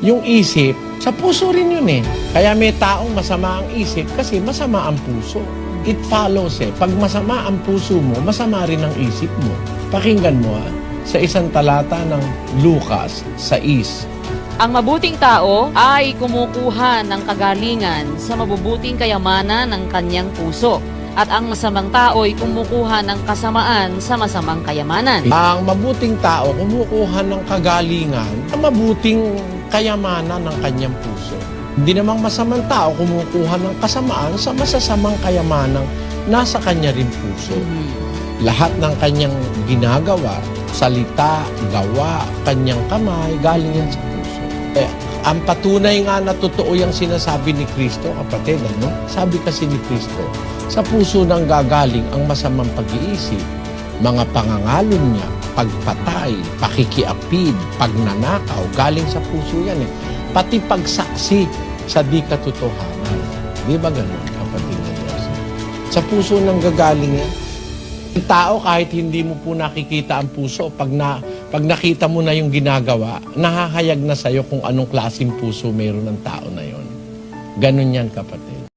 Yung isip, sa puso rin yun eh. Kaya may taong masama ang isip kasi masama ang puso. It follows eh. Pag masama ang puso mo, masama rin ang isip mo. Pakinggan mo ah, sa isang talata ng Lucas 6. Ang mabuting tao ay kumukuha ng kagalingan sa mabubuting kayamanan ng kanyang puso. At ang masamang tao ay kumukuha ng kasamaan sa masamang kayamanan. Ang mabuting tao kumukuha ng kagalingan sa mabuting kayamanan ng kanyang puso. Hindi namang masamang tao kumukuha ng kasamaan sa masasamang kayamanang nasa kanya rin puso. Lahat ng kanyang ginagawa, salita, gawa, kanyang kamay, galing yan sa puso. Eh, ang patunay nga na totoo yung sinasabi ni Kristo, kapatid, ano? Sabi kasi ni Kristo, sa puso nang gagaling ang masamang pag-iisip, mga pangangalon niya, pagpatay, pakikiapid, pagnanakaw, galing sa puso yan eh. Pati pagsaksi sa di katotohanan. Di ba ganun, kapatid na Diyos? Sa puso nang gagaling yan. Ang tao, kahit hindi mo po nakikita ang puso, pag, na, pag nakita mo na yung ginagawa, nahahayag na sa'yo kung anong klaseng puso mayroon ng tao na yon. Ganun yan, kapatid.